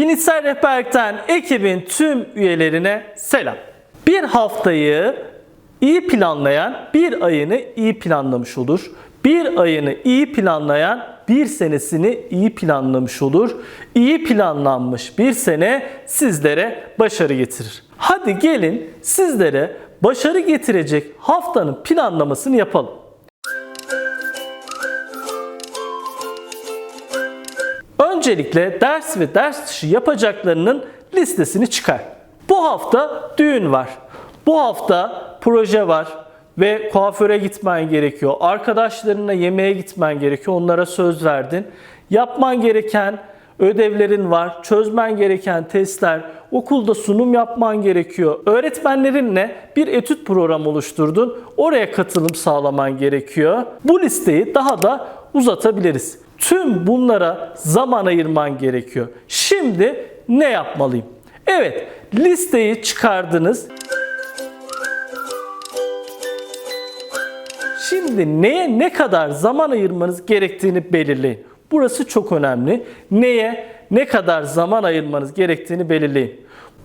Bilitsel Rehberlikten ekibin tüm üyelerine selam. Bir haftayı iyi planlayan bir ayını iyi planlamış olur. Bir ayını iyi planlayan bir senesini iyi planlamış olur. İyi planlanmış bir sene sizlere başarı getirir. Hadi gelin sizlere başarı getirecek haftanın planlamasını yapalım. Öncelikle ders ve ders dışı yapacaklarının listesini çıkar. Bu hafta düğün var. Bu hafta proje var ve kuaföre gitmen gerekiyor. Arkadaşlarınla yemeğe gitmen gerekiyor. Onlara söz verdin. Yapman gereken ödevlerin var, çözmen gereken testler, okulda sunum yapman gerekiyor. Öğretmenlerinle bir etüt programı oluşturdun. Oraya katılım sağlaman gerekiyor. Bu listeyi daha da uzatabiliriz. Tüm bunlara zaman ayırman gerekiyor. Şimdi ne yapmalıyım? Evet, listeyi çıkardınız. Şimdi neye ne kadar zaman ayırmanız gerektiğini belirleyin. Burası çok önemli. Neye ne kadar zaman ayırmanız gerektiğini belirleyin.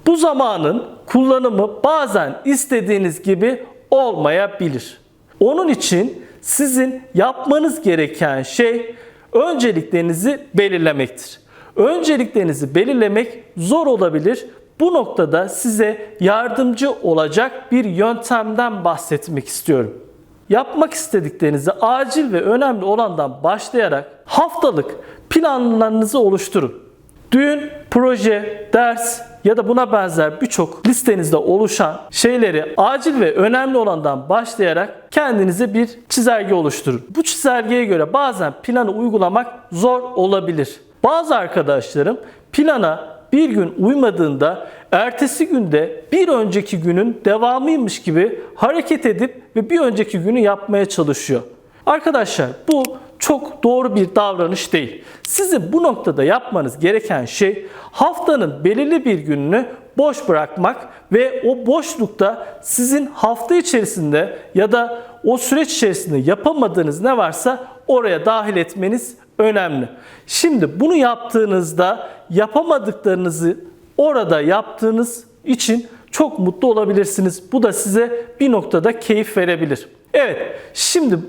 Bu zamanın kullanımı bazen istediğiniz gibi olmayabilir. Onun için sizin yapmanız gereken şey önceliklerinizi belirlemektir. Önceliklerinizi belirlemek zor olabilir. Bu noktada size yardımcı olacak bir yöntemden bahsetmek istiyorum. Yapmak istediklerinizi acil ve önemli olandan başlayarak haftalık planlarınızı oluşturun. Düğün, proje, ders ya da buna benzer birçok listenizde oluşan şeyleri acil ve önemli olandan başlayarak kendinize bir çizelge oluşturun. Bu çizelgeye göre bazen planı uygulamak zor olabilir. Bazı arkadaşlarım plana bir gün uymadığında ertesi günde bir önceki günün devamıymış gibi hareket edip ve bir önceki günü yapmaya çalışıyor. Arkadaşlar bu çok doğru bir davranış değil. Sizin bu noktada yapmanız gereken şey haftanın belirli bir gününü boş bırakmak ve o boşlukta sizin hafta içerisinde ya da o süreç içerisinde yapamadığınız ne varsa oraya dahil etmeniz önemli. Şimdi bunu yaptığınızda yapamadıklarınızı orada yaptığınız için çok mutlu olabilirsiniz. Bu da size bir noktada keyif verebilir. Evet, şimdi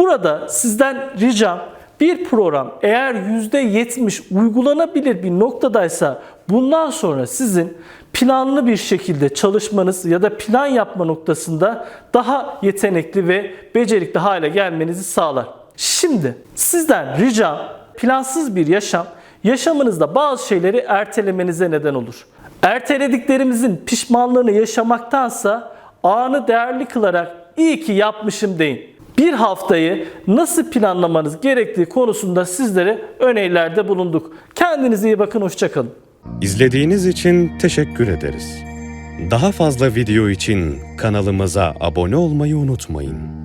burada sizden ricam bir program eğer %70 uygulanabilir bir noktadaysa bundan sonra sizin planlı bir şekilde çalışmanız ya da plan yapma noktasında daha yetenekli ve becerikli hale gelmenizi sağlar. Şimdi sizden ricam plansız bir yaşam yaşamınızda bazı şeyleri ertelemenize neden olur. Ertelediklerimizin pişmanlığını yaşamaktansa anı değerli kılarak iyi ki yapmışım deyin. Bir haftayı nasıl planlamanız gerektiği konusunda sizlere önerilerde bulunduk. Kendinize iyi bakın, hoşçakalın. İzlediğiniz için teşekkür ederiz. Daha fazla video için kanalımıza abone olmayı unutmayın.